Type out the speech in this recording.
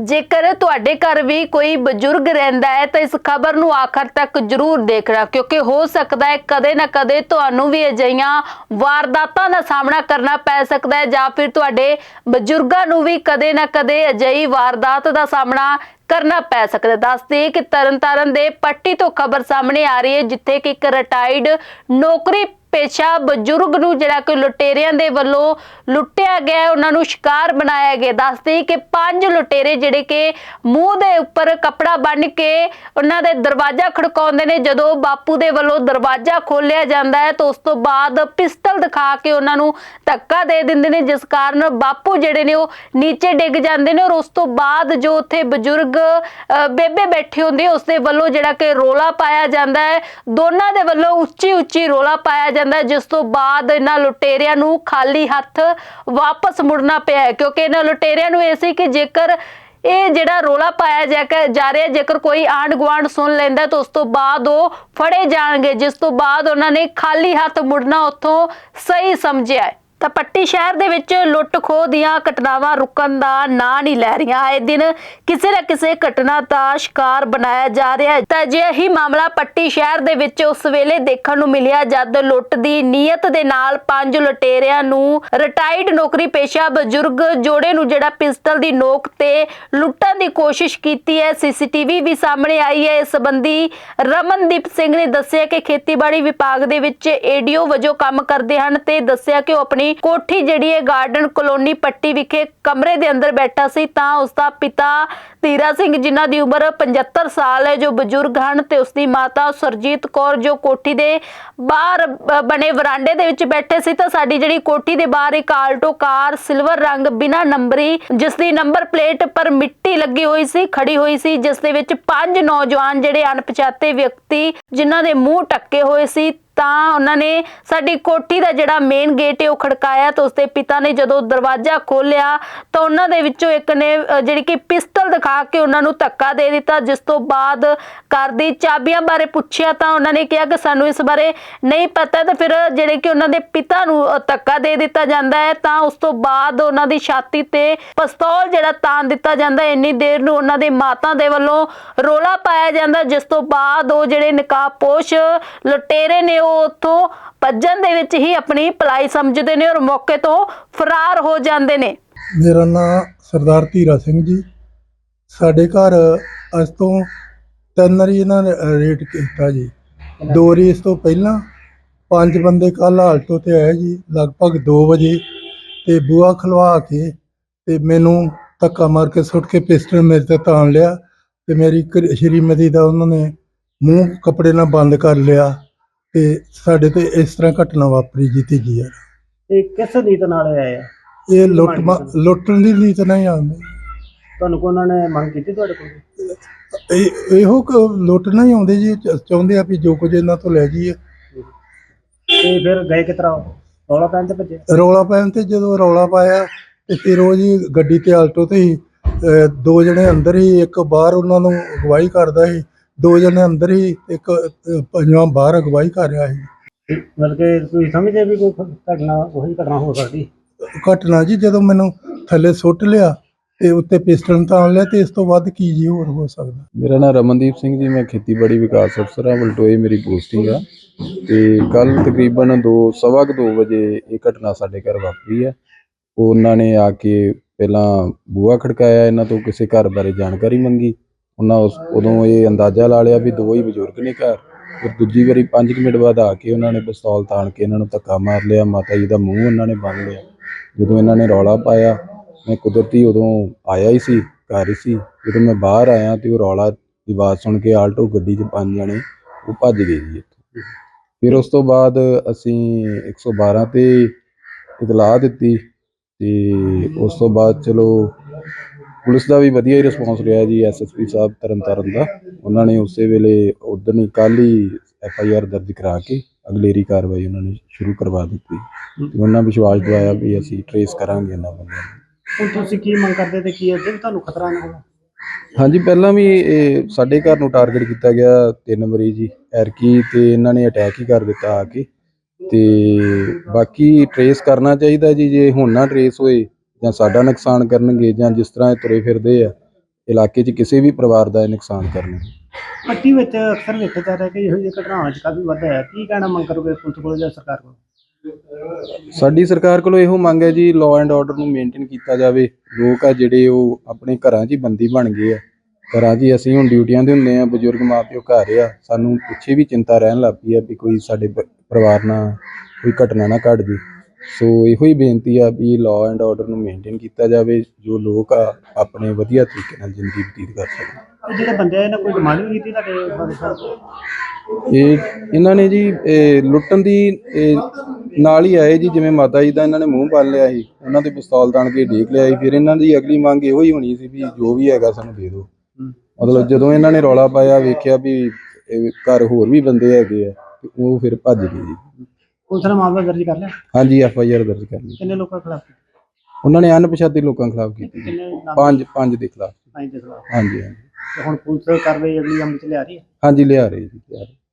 ਜੇਕਰ ਤੁਹਾਡੇ ਘਰ ਵੀ ਕੋਈ ਬਜ਼ੁਰਗ ਰਹਿੰਦਾ ਹੈ, ਤਾਂ ਇਸ ਖਬਰ ਨੂੰ ਆਖਰ ਤੱਕ ਜ਼ਰੂਰ ਦੇਖਣਾ, ਕਿਉਂਕਿ ਹੋ ਸਕਦਾ ਹੈ ਕਦੇ ਨਾ ਕਦੇ ਤੁਹਾਨੂੰ ਵੀ ਅਜਿਹੀਆਂ ਵਾਰਦਾਤਾਂ ਦਾ ਸਾਹਮਣਾ ਕਰਨਾ ਪੈ ਸਕਦਾ ਹੈ, ਜਾਂ ਫਿਰ ਤੁਹਾਡੇ ਬਜ਼ੁਰਗਾਂ ਨੂੰ ਵੀ ਕਦੇ ਨਾ ਕਦੇ ਅਜਿਹੀ ਵਾਰਦਾਤ ਦਾ ਸਾਹਮਣਾ ਕਰਨਾ ਪੈ ਸਕਦਾ ਹੈ। ਦੱਸਦੇ ਕਿ ਤਰਨਤਾਰਨ ਦੇ ਪੱਟੀ ਤੋਂ ਖਬਰ ਸਾਹਮਣੇ ਆ ਰਹੀ ਹੈ, ਜਿੱਥੇ ਕਿ ਇੱਕ ਰਿਟਾਇਰਡ ਨੌਕਰੀ ਪੇਸ਼ਾ ਬਜ਼ੁਰਗ ਨੂੰ ਜਿਹੜਾ ਕਿ ਲੁਟੇਰਿਆਂ ਦੇ ਵੱਲੋਂ ਲੁੱਟਿਆ ਗਿਆ ਉਹਨਾਂ ਨੂੰ ਸ਼ਿਕਾਰ ਬਣਾਇਆ ਗਿਆ। ਦੱਸਦੇ ਕਿ ਪੰਜ ਲੁਟੇਰੇ ਜਿਹੜੇ ਕਿ ਮੂੰਹ ਦੇ ਉੱਪਰ ਕੱਪੜਾ ਬੰਨ੍ਹ ਕੇ ਉਹਨਾਂ ਦੇ ਦਰਵਾਜ਼ਾ ਖੜਕਾਉਂਦੇ ਨੇ। ਜਦੋਂ ਬਾਪੂ ਦੇ ਵੱਲੋਂ ਦਰਵਾਜ਼ਾ ਖੋਲਿਆ ਜਾਂਦਾ ਹੈ, ਤਾਂ ਉਸ ਤੋਂ ਬਾਅਦ ਪਿਸਟਲ ਦਿਖਾ ਕੇ ਉਹਨਾਂ ਨੂੰ ਧੱਕਾ ਦੇ ਦਿੰਦੇ ਨੇ, ਜਿਸ ਕਾਰਨ ਬਾਪੂ ਜਿਹੜੇ ਨੇ ਉਹ ਨੀਚੇ ਡਿੱਗ ਜਾਂਦੇ ਨੇ ਔਰ ਉਸ ਤੋਂ ਬਾਅਦ ਜੋ ਉੱਥੇ ਬਜ਼ੁਰਗ ਬੇਬੇ ਬੈਠੇ ਹੁੰਦੇ ਉਸ ਦੇ ਵੱਲੋਂ ਜਿਹੜਾ ਕਿ ਰੋਲਾ ਪਾਇਆ ਜਾਂਦਾ ਹੈ। ਦੋਨਾਂ ਦੇ ਵੱਲੋਂ ਉੱਚੀ ਉੱਚੀ ਰੋਲਾ ਪਾਇਆ ਜਾਂਦਾ ਜਿਸ ਤੋਂ ਬਾਅਦ ਇਹਨਾਂ ਲੁਟੇਰਿਆਂ ਨੂੰ ਖਾਲੀ ਹੱਥ ਵਾਪਸ ਮੁੜਨਾ ਪਿਆ ਹੈ। ਕਿਉਂਕਿ ਇਹਨਾਂ ਲੁਟੇਰਿਆਂ ਨੂੰ ਇਹ ਸੀ ਕਿ ਜੇਕਰ ਇਹ ਜਿਹੜਾ ਰੋਲਾ ਪਾਇਆ ਜਾ ਰਿਹਾ ਜੇਕਰ ਕੋਈ ਆਂਢ ਗੁਆਂਢ ਸੁਣ ਲੈਂਦਾ ਤਾਂ ਉਸ ਤੋਂ ਬਾਅਦ ਉਹ ਫੜੇ ਜਾਣਗੇ। ਜਿਸ ਤੋਂ ਬਾਅਦ ਉਹਨਾਂ ਨੇ ਖਾਲੀ ਹੱਥ ਮੁੜਨਾ ਉੱਥੋਂ ਸਹੀ ਸਮਝਿਆ ਤਾਂ ਪੱਟੀ ਸ਼ਹਿਰ ਦੇ ਵਿੱਚ ਲੁੱਟ ਖੋਹ ਦੀਆਂ ਘਟਨਾਵਾਂ ਰੁਕਣ ਦਾ ਨਾਂ ਨਹੀਂ ਲੈ ਰਹੀਆਂ। ਆਏ ਦਿਨ ਕਿਸੇ ਨਾ ਕਿਸੇ ਘਟਨਾ ਦਾ ਸ਼ਿਕਾਰ ਬਣਾਇਆ ਜਾ ਰਿਹਾ ਹੈ। ਤਾਂ ਜੇ ਹੀ ਮਾਮਲਾ ਪੱਟੀ ਸ਼ਹਿਰ ਦੇ ਵਿੱਚ ਉਸ ਵੇਲੇ ਦੇਖਣ ਨੂੰ ਮਿਲਿਆ, ਜਦ ਲੁੱਟ ਦੀ ਨੀਅਤ ਦੇ ਨਾਲ ਪੰਜ ਲੁਟੇਰਿਆਂ ਨੂੰ ਰਿਟਾਇਰਡ ਨੌਕਰੀ ਪੇਸ਼ਾ ਬਜ਼ੁਰਗ ਜੋੜੇ ਨੂੰ ਜਿਹੜਾ ਪਿਸਟਲ ਦੀ ਨੋਕ ਤੇ ਲੁੱਟਣ ਦੀ ਕੋਸ਼ਿਸ਼ ਕੀਤੀ ਹੈ, ਸੀਸੀਟੀਵੀ ਵੀ ਸਾਹਮਣੇ ਆਈ ਹੈ। ਇਸ ਸੰਬੰਧੀ ਰਮਨਦੀਪ ਸਿੰਘ ਨੇ ਦੱਸਿਆ ਕਿ ਖੇਤੀਬਾੜੀ ਵਿਭਾਗ ਦੇ ਵਿੱਚ ਏਡੀਓ ਵਜੋਂ ਕੰਮ ਕਰਦੇ ਹਨ ਤੇ ਦੱਸਿਆ ਕਿ ਉਹ ਆਪਣੀ ਕੋਠੀ ਜਿਹੜੀ ਹੈ ਗਾਰਡਨ ਕਲੋਨੀ ਪੱਟੀ ਵਿਖੇ ਕਮਰੇ ਦੇ ਅੰਦਰ ਬੈਠਾ ਸੀ ਤਾਂ ਉਸ ਦਾ ਪਿਤਾ ਧੀਰਾ ਸਿੰਘ, ਜਿਨ੍ਹਾਂ ਦੀ ਉਮਰ 75 ਸਾਲ ਹੈ, ਜੋ ਬਜ਼ੁਰਗ ਹਨ ਤੇ ਉਸ ਦੀ ਮਾਤਾ ਸਰਜੀਤ ਕੌਰ, ਜੋ ਕੋਠੀ ਦੇ ਬਾਹਰ ਬਣੇ ਵਰਾਂਡੇ ਦੇ ਵਿੱਚ ਬੈਠੇ ਸੀ, ਤਾਂ ਸਾਡੀ ਜਿਹੜੀ ਕੋਠੀ ਦੇ ਬਾਹਰ ਇੱਕ ਆਲਟੋ ਕਾਰ ਸਿਲਵਰ ਰੰਗ ਬਿਨਾ ਨੰਬਰੀ ਜਿਸ ਦੀ ਨੰਬਰ ਪਲੇਟ ਪਰ ਮਿੱਟੀ ਲੱਗੀ ਹੋਈ ਸੀ ਖੜੀ ਹੋਈ ਸੀ, ਜਿਸ ਦੇ ਵਿੱਚ ਪੰਜ ਨੌਜਵਾਨ ਜਿਹੜੇ ਅਣਪਛਾਤੇ ਵਿਅਕਤੀ, ਜਿਨ੍ਹਾਂ ਦੇ ਮੂੰਹ ਟੱਕੇ ਹੋਏ ਸੀ ਤਾਂ ਉਹਨਾਂ ਨੇ ਸਾਡੀ ਕੋਠੀ ਦਾ ਜਿਹੜਾ ਮੇਨ ਗੇਟ ਹੈ ਉਹ ਖੜਕਾਇਆ ਤਾਂ ਉਸਦੇ ਪਿਤਾ ਨੇ ਜਦੋਂ ਦਰਵਾਜ਼ਾ ਖੋਲ੍ਹਿਆ ਤਾਂ ਉਹਨਾਂ ਦੇ ਵਿੱਚੋਂ ਇੱਕ ਨੇ ਜਿਹੜੀ ਕਿ ਪਿਸਤਲ ਦਿਖਾ ਕੇ ਉਹਨਾਂ ਨੂੰ ਧੱਕਾ ਦੇ ਦਿੱਤਾ, ਜਿਸ ਤੋਂ ਬਾਅਦ ਘਰ ਦੀ ਚਾਬੀਆਂ ਬਾਰੇ ਪੁੱਛਿਆ ਤਾਂ ਉਹਨਾਂ ਨੇ ਕਿਹਾ ਕਿ ਸਾਨੂੰ ਇਸ ਬਾਰੇ ਨਹੀਂ ਪਤਾ ਤਾਂ ਫਿਰ ਜਿਹੜੇ ਕਿ ਉਹਨਾਂ ਦੇ ਪਿਤਾ ਨੂੰ ਧੱਕਾ ਦੇ ਦਿੱਤਾ ਜਾਂਦਾ ਹੈ ਤਾਂ ਉਸ ਤੋਂ ਬਾਅਦ ਉਹਨਾਂ ਦੀ ਛਾਤੀ ਤੇ ਪਿਸਤੌਲ ਜਿਹੜਾ ਤਾਨ ਦਿੱਤਾ ਜਾਂਦਾ ਇੰਨੀ ਦੇਰ ਨੂੰ ਉਹਨਾਂ ਦੇ ਮਾਤਾ ਦੇ ਵੱਲੋਂ ਰੋਲਾ ਪਾਇਆ ਜਾਂਦਾ, ਜਿਸ ਤੋਂ ਬਾਅਦ ਉਹ ਜਿਹੜੇ ਨਕਾਬਪੋਸ਼ ਲੁਟੇਰੇ ਨੇ ਉਹ ਉੱਥੋਂ ਭੱਜਣ ਦੇ ਵਿੱਚ ਹੀ ਆਪਣੀ ਭਲਾਈ ਸਮਝਦੇ ਨੇ ਔਰ ਮੌਕੇ ਤੋਂ ਫਰਾਰ ਹੋ ਜਾਂਦੇ ਨੇ। ਮੇਰਾ ਨਾਮ ਸਰਦਾਰ ਧੀਰਾ ਸਿੰਘ ਜੀ। ਸਾਡੇ ਘਰ ਅੱਜ ਤੋਂ ਤਿੰਨ ਵਾਰੀ ਇਹਨਾਂ ਨੇ ਰੇਟ ਕੀਤਾ ਜੀ। ਦੋ ਵਾਰੀ ਤੋਂ ਪਹਿਲਾਂ ਪੰਜ ਬੰਦੇ ਕੱਲ ਆਲਟੋ ਤੇ ਆਏ ਜੀ, ਲਗਭਗ 2 ਵਜੇ ਤੇ ਬੂਆ ਖਲਵਾ ਕੇ ਤੇ ਮੈਨੂੰ ਧੱਕਾ ਮਾਰ ਕੇ ਸੁੱਟ ਕੇ ਪਿਸਟਲ ਮੇਰੇ ਤੇ ਤਾਣ ਲਿਆ ਤੇ ਮੇਰੀ ਸ਼੍ਰੀਮਤੀ ਦਾ ਉਹਨਾਂ ਨੇ ਮੂੰਹ ਕੱਪੜੇ ਨਾਲ ਬੰਦ ਕਰ ਲਿਆ। ਤੇ ਸਾਡੇ ਤੇ ਇਸ ਤਰ੍ਹਾਂ ਘਟਨਾ ਵਾਪਰੀ ਜੀ ਤੀਜੀ ਯਾਰ ਇਹ ਕਿਸ ਨੀਤ ਨਾਲ ਆਏ ਆ ਇਹ ਲੁੱਟ ਮਾ- ਲੁੱਟਣ ਦੀ ਨੀਤ ਨਹੀਂ ਆਉਂਦੀ ਤੁਹਾਨੂੰ ਕੋ ਉਹਨਾਂ ਨੇ ਮੰਗ ਕੀਤੀ ਤੁਹਾਡੇ ਕੋਲ? ਇਹ ਇਹੋ ਕੁ ਲੁੱਟਣਾ ਹੀ ਆਉਂਦੇ ਜੀ ਚ- ਚਾਹੁੰਦੇ ਆ ਵੀ ਜੋ ਕੁਝ ਇਹਨਾਂ ਤੋਂ ਲੈ ਜਾਈਏ। ਤੇ ਫਿਰ ਗਏ ਕਿਸ ਤਰ੍ਹਾਂ? ਰੌਲਾ ਪੈਣ ਤੇ ਭੱਜੇ? ਰੌਲਾ ਪੈਣ ਤੇ ਜਦੋਂ ਰੌਲਾ ਪਾਇਆ ਤੇ ਫਿਰ ਉਹ ਜੀ ਗੱਡੀ ਤੇ ਆਲਟੋ ਤੇ ਹੀ ਅਹ, ਦੋ ਜਣੇ ਅੰਦਰ ਹੀ ਇੱਕ ਬਾਹਰ ਉਹਨਾਂ ਨੂੰ ਅਗਵਾਈ ਕਰਦਾ ਸੀ। ਦੋ ਜਣੇ ਅੰਦਰ ਹੀ ਇੱਕ ਪੰਜਵਾਂ ਬਾਹਰ ਅਗਵਾਈ ਕਰ ਰਿਹਾ ਸੀ। ਮਤਲਬ ਕਿ ਤੁਸੀਂ ਸਮਝਦੇ ਵੀ ਕੋਈ ਘਟਨਾ ਉਹੀ ਘਟਨਾ ਹੋ ਸਕਦੀ? ਘਟਨਾ ਜੀ ਜਦੋਂ ਮੈਨੂੰ ਥੱਲੇ ਸੁੱਟ ਲਿਆ ਤੇ ਉੱਤੇ ਪਿਸਟਲ ਤਾਣ ਲਿਆ ਤੇ ਇਸ ਤੋਂ ਵੱਧ ਕੀ ਜੀ ਹੋਰ ਹੋ ਸਕਦਾ? ਮੇਰਾ ਨਾਮ ਰਮਨਦੀਪ ਸਿੰਘ ਜੀ ਮੈਂ ਖੇਤੀਬਾੜੀ ਵਿਕਾਸ ਅਫਸਰ ਹਾਂ ਬਲਟੋਏ ਮੇਰੀ ਪੋਸਟਿੰਗ ਆ। ਤੇ ਕੱਲ ਤਕਰੀਬਨ 2 ਸਵਾ ਕੁ ਦੋ ਵਜੇ ਇਹ ਘਟਨਾ ਸਾਡੇ ਘਰ ਵਾਪਰੀ ਹੈ ਉਹਨਾਂ ਨੇ ਆ ਕੇ ਪਹਿਲਾਂ ਬੂਹਾ ਖੜਕਾਇਆ ਇਹਨਾਂ ਤੋਂ ਕਿਸੇ ਘਰ ਬਾਰੇ ਜਾਣਕਾਰੀ ਮੰਗੀ। ਉਹਨਾਂ ਉਸ ਉਦੋਂ ਇਹ ਅੰਦਾਜ਼ਾ ਲਾ ਲਿਆ ਵੀ ਦੋ ਹੀ ਬਜ਼ੁਰਗ ਨੇ ਘਰ। ਫਿਰ ਦੂਜੀ ਵਾਰੀ 5 ਮਿੰਟ ਬਾਅਦ ਆ ਕੇ ਉਹਨਾਂ ਨੇ ਪਿਸਤੌਲ ਤਾਣ ਕੇ ਇਹਨਾਂ ਨੂੰ ਧੱਕਾ ਮਾਰ ਲਿਆ, ਮਾਤਾ ਜੀ ਦਾ ਮੂੰਹ ਉਹਨਾਂ ਨੇ ਬੰਨ ਲਿਆ। ਜਦੋਂ ਇਹਨਾਂ ਨੇ ਰੌਲਾ ਪਾਇਆ, ਮੈਂ ਕੁਦਰਤੀ ਉਦੋਂ ਆਇਆ ਹੀ ਸੀ, ਘਰ ਹੀ ਸੀ। ਜਦੋਂ ਮੈਂ ਬਾਹਰ ਆਇਆ ਤੇ ਉਹ ਰੌਲਾ ਦੀ ਆਵਾਜ਼ ਸੁਣ ਕੇ ਆਲਟੋ ਗੱਡੀ 'ਚ ਪੰਜ ਜਣੇ ਉਹ ਭੱਜ ਗਏ ਜੀ ਇੱਥੋਂ। ਫਿਰ ਉਸ ਤੋਂ ਬਾਅਦ ਅਸੀਂ 112 ਤੇ ਇਤਲਾਹ ਦਿੱਤੀ ਤੇ ਉਸ ਤੋਂ ਬਾਅਦ ਚਲੋ ਪੁਲਿਸ ਦਾ ਵੀ ਵਧੀਆ ਹੀ ਰਿਸਪੌਂਸ ਰਿਹਾ ਜੀ ਐਸਐਸਪੀ ਸਾਹਿਬ ਤਰਨਤਾਰਨ ਦਾ। ਉਹਨਾਂ ਨੇ ਉਸੇ ਵੇਲੇ ਉਦੋਂ ਹੀ ਕੱਲ੍ਹ ਹੀ ਐਫਆਈਆਰ ਦਰਜ ਕਰਾ ਕੇ ਅਗਲੇਰੀ ਕਾਰਵਾਈ ਉਹਨਾਂ ਨੇ ਸ਼ੁਰੂ ਕਰਵਾ ਦਿੱਤੀ। ਤੇ ਉਹਨਾਂ ਵਿਸ਼ਵਾਸ ਦਿਵਾਇਆ ਵੀ ਅਸੀਂ ਟਰੇਸ ਕਰਾਂਗੇ ਇਹਨਾਂ ਬੰਦਿਆਂ ਨੂੰ। ਹੁਣ ਤੁਸੀਂ ਕੀ ਮੰਗ ਕਰਦੇ ਤੇ ਕੀ ਅੱਗੇ ਵੀ ਤੁਹਾਨੂੰ ਖਤਰਾ ਨਾ ਹੋਵੇ? ਹਾਂਜੀ ਪਹਿਲਾਂ ਵੀ ਇਹ ਸਾਡੇ ਘਰ ਨੂੰ ਟਾਰਗੇਟ ਕੀਤਾ ਗਿਆ ਤਿੰਨ ਮਰੀਜ਼ ਜੀ ਐਰਕੀ ਤੇ ਇਹਨਾਂ ਨੇ ਅਟੈਕ ਹੀ ਕਰ ਦਿੱਤਾ ਆ ਕੇ। ਤੇ ਬਾਕੀ ਟਰੇਸ ਕਰਨਾ ਚਾਹੀਦਾ ਜੀ ਜੇ ਹੁਣ ਨਾ ਟਰੇਸ ਹੋਏ ਜਾਂ ਸਾਡਾ ਨੁਕਸਾਨ ਕਰਨਗੇ ਜਾਂ ਜਿਸ ਤਰ੍ਹਾਂ ਇਹ ਤੁਰੇ ਫਿਰਦੇ ਆ ਇਲਾਕੇ 'ਚ ਕਿਸੇ ਵੀ ਪਰਿਵਾਰ ਦਾ ਇਹ ਨੁਕਸਾਨ ਕਰਨ। ਪੱਟੀ ਵਿੱਚ ਅਕਸਰ ਵੇਖਿਆ ਜਾ ਰਿਹਾ ਕਿ ਇਹੋ ਜਿਹੀ ਘਟਨਾਵਾਂ 'ਚ ਕਾਫੀ ਵਾਧਾ ਹੈ ਕੀ ਕਹਿਣਾ ਮੰਗ ਕਰੋਗੇ ਪੁਲਿਸ ਕੋਲ ਜਾਂ ਸਰਕਾਰ ਕੋਲ? ਸਾਡੀ ਸਰਕਾਰ ਕੋਲੋਂ ਇਹੋ ਮੰਗ ਹੈ ਜੀ ਲਾਅ ਐਂਡ ਆਰਡਰ ਨੂੰ ਮੇਨਟੇਨ ਕੀਤਾ ਜਾਵੇ। ਲੋਕ ਆ ਜਿਹੜੇ ਉਹ ਆਪਣੇ ਘਰਾਂ 'ਚ ਹੀ ਬੰਦੀ ਬਣ ਗਏ ਆ। ਘਰਾਂ 'ਚ ਹੀ ਅਸੀਂ ਹੁਣ ਡਿਊਟੀਆਂ ਦੇ ਹੁੰਦੇ ਆ ਬਜ਼ੁਰਗ ਮਾਪਿਓ ਘਰ ਆ ਸਾਨੂੰ ਪਿੱਛੇ ਵੀ ਚਿੰਤਾ ਰਹਿਣ ਲੱਗ ਪਈ ਆ ਵੀ ਕੋਈ ਸਾਡੇ ਪ- ਪਰਿਵਾਰ ਨਾਲ ਕੋਈ ਘਟਨਾ ਨਾ ਘਟ ਜੇ। ਸੋ ਇਹੋ ਹੀ ਬੇਨਤੀ ਆ ਵੀ ਲਾਅ ਐਂਡ ਆਰਡਰ ਨੂੰ ਮੇਨਟੇਨ ਕੀਤਾ ਜਾਵੇ ਜੋ ਲੋਕ ਆ ਆਪਣੇ ਵਧੀਆ ਤਰੀਕੇ ਨਾਲ ਜ਼ਿੰਦਗੀ ਬਤੀਤ ਕਰ ਸਕਣ। ਇਹ ਜਿਹੜੇ ਬੰਦੇ ਆ ਇਹਨਾਂ ਕੋਈ ਡਿਮਾਂਡ ਵੀ ਕੀਤੀ ਤੁਹਾਡੇ ਬਾਰੇ ਸਾਹਿਬ ਇਹ ਇਹਨਾਂ ਨੇ ਜੀ ਇਹ ਲੁੱਟਣ ਦੀ ਇਹ ਨਾਲ ਹੀ ਆਏ ਜੀ ਜਿਵੇਂ ਮਾਤਾ ਜੀ ਦਾ ਇਹਨਾਂ ਨੇ ਮੂੰਹ ਬੰਨ ਲਿਆ ਸੀ ਉਹਨਾਂ ਦੇ ਪਿਸਤੌਲ ਤਾਣ ਕੇ ਢੀਕ ਲਿਆ ਸੀ ਫਿਰ ਇਹਨਾਂ ਦੀ ਅਗਲੀ ਮੰਗ ਇਹੋ ਹੀ ਹੋਣੀ ਸੀ ਵੀ ਜੋ ਵੀ ਹੈਗਾ ਸਾਨੂੰ ਦੇ ਦਿਓ। ਮਤਲਬ ਜਦੋਂ ਇਹਨਾਂ ਨੇ ਰੌਲਾ ਪਾਇਆ ਵੇਖਿਆ ਵੀ ਘਰ ਹੋਰ ਵੀ ਬੰਦੇ ਹੈਗੇ ਆ ਉਹ ਫਿਰ ਭੱਜ ਗਏ ਜੀ। ਪੁਲਿਸ ਨੇ ਮਾਮਲਾ ਦਰਜ ਕਰ ਲਿਆ? ਹਾਂਜੀ ਐਫ ਆਈ ਆਰ ਦਰਜ ਕਰ ਲਈ। ਕਿੰਨੇ ਲੋਕਾਂ ਖਿਲਾਫ? ਉਹਨਾਂ ਨੇ ਅਣਪਛਾਤੇ ਲੋਕਾਂ ਖਿਲਾਫ ਕੀਤੀ। ਕਿੰਨੇ ਨਾਮ? ਪੰਜ ਪੰਜ ਦੇ ਖਿਲਾਫ। ਆਈ ਦੇ ਖਿਲਾਫ। ਹਾਂਜੀ ਹਾਂਜੀ। ਤੇ ਹੁਣ ਪੁਲਿਸ ਕਾਰਵਾਈ ਅਗਲੀ ਅਮਲ ਚ ਲਿਆ ਰਹੀ ਹੈ? ਹਾਂਜੀ ਲਿਆ ਰਹੇ ਜੀ ਲਿਆ ਰਹੇ